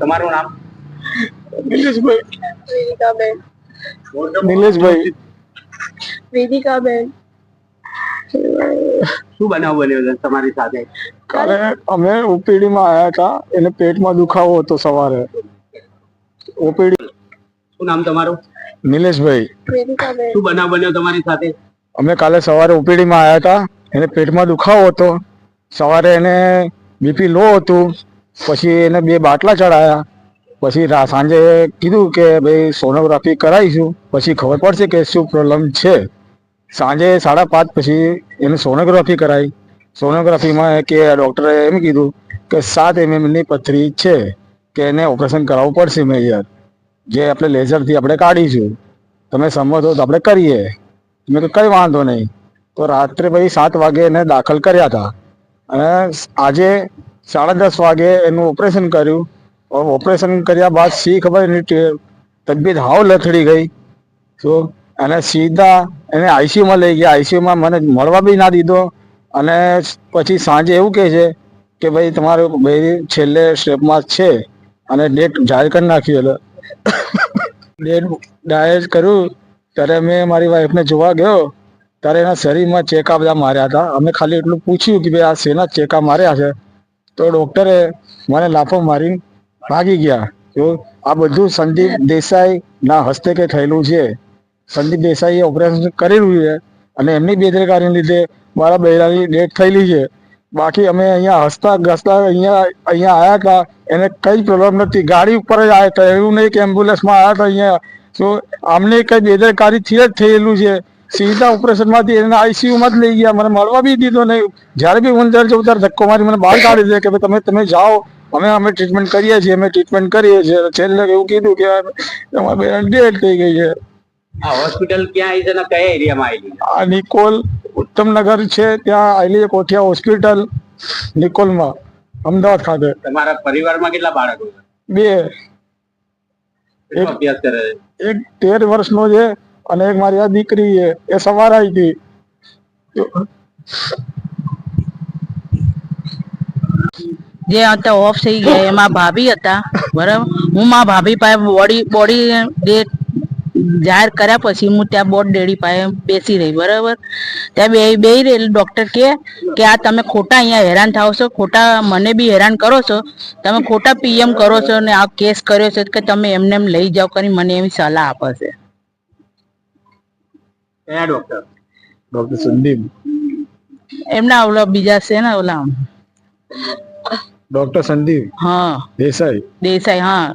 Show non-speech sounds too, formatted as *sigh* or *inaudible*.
તમારું નામ? નિલેશભાઈ. વેદિકાબેન નિલેશભાઈ. વેદિકાબેન શું બનાવ બન્યો છે તમારી સાથે? કાલે અમે ઓપીડી માં આયા હતા. એને પેટમાં દુખાવો હતો સવારે. ઓપીડી શું નામ તમારું? નિલેશભાઈ. શું બનાવ બન્યો તમારી સાથે? અમે કાલે સવારે ઓપીડી માં આયા હતા. એને પેટમાં દુખાવો હતો. સવારે એને બીપી લો હતું. પછી એને બે બાટલા ચડાયા. પછી સાંજે કીધું કે ભાઈ સોનોગ્રાફી કરાવીશું. પછી ખબર પડશે કે શું પ્રોબ્લેમ છે. સાંજે સાડા પાંચ પછી એને સોનોગ્રાફી કરાવી સોનોગ્રાફીમાં કે ડૉક્ટરે એમ કીધું કે સાત એમએમની પથરી છે કે એને ઓપરેશન કરાવવું પડશે મેજર જે આપણે લેઝરથી આપણે કાઢીશું. તમે સંમત હો તો આપણે કરીએ. મેં તો કંઈ વાંધો નહીં. તો રાત્રે પછી સાત વાગે એને દાખલ કર્યા હતા. અને આજે સાડા દસ વાગે એનું ઓપરેશન કર્યું. ઓપરેશન કર્યા બાદ સી ખબર એની તબિયત હાવ લથડી ગઈ. તો અને સીધા એને આઈસીયુમાં લઈ ગયા. આઈસીયુમાં મને મળવા બી ના દીધો. અને પછી સાંજે એવું કહે છે કે ભાઈ તમારું ભાઈ છેલ્લે સ્ટેપમાં છે અને ડેટ જાહેર કરી નાખ્યું. એટલે *coughs* ડેટ ડાયરેક્ટ કર્યું ત્યારે મેં મારી વાઈફને જોવા ગયો. ત્યારે એના શરીરમાં ચેકા બધા માર્યા હતા. અમે ખાલી એટલું પૂછ્યું કે ભાઈ આ શેના ચેકા માર્યા છે? તો ડૉક્ટરે મને લાફો મારી ભાગી ગયા. તો આ બધું સંદીપ દેસાઈ ના કે થયેલું છે? સંદીપ દેસાઈએ ઓપરેશન કરેલું છે અને એમની બેદરકારીને લીધે મારા બહેરાની ડેથ થયેલી છે. બાકી અમે અહીંયા હસતા ઘસતા અહીંયા અહીંયા આવ્યા હતા. એને કઈ પ્રોબ્લેમ નથી. ગાડી ઉપર જ આવ્યા હતા. એવું નહીં કે એમ્બ્યુલન્સમાં આવ્યા હતા અહીંયા. તો આમને કઈ બેદરકારીથી જ થયેલું છે. સીધા ઓપરેશનમાંથી એને આઈસીયુમાં જ લઈ ગયા. મને મળવા બી દીધો નહીં. જ્યારે બી હું અંદર જઉં ત્યારે ધક્કો મારી મને બહાર કાઢી દે કે ભાઈ તમે તમે જાઓ. અમે અમે ટ્રીટમેન્ટ કરીએ છીએ. અમે ટ્રીટમેન્ટ કરીએ છીએ. છેલ્લે એવું કીધું કે તમારી બેન ડેડ થઈ ગઈ છે. હોસ્પિટલ ક્યાં આવી છે ને કયા એરિયામાં આવેલી આ નિકોલ ઉત્તમનગર છે. ત્યાં આવેલી છે કોઠિયા હોસ્પિટલ નિકોલમાં અમદાવાદ ખાતે. તમારા પરિવારમાં કેટલા બાળકો બે. એક અભ્યાસ કરે છે? એક તેર વર્ષનો છે. અને એક મારી આ દીકરી એ સવાર આવી હતી જે હતા ઓફ થઈ ગયા, એમાં ભાભી હતા, બરાબર? હું માં ભાભી પાસે બોડી બોડી ડેટ જાહેર કર્યા પછી હું ત્યાં બોટ ડેડી પાસે બેસી રહી, બરાબર? ત્યાં બે બે રહેલ ડોક્ટર કે કે, આ તમે ખોટા અહીંયા હેરાન થાવ છો, ખોટા મને બી હેરાન કરો છો. તમે ખોટા પીએમ કરો છો ને આ કેસ કર્યો છે કે તમે એમને એમ લઈ જાઓ કરી મને એવી સલાહ આપે છે. કયા ડોક્ટર ડોક્ટર સંદીપ. એમના ઓલા બીજા છે ને ઓલા. ડોક્ટર સંદીપ? હા. દેસાઈ? દેસાઈ હા.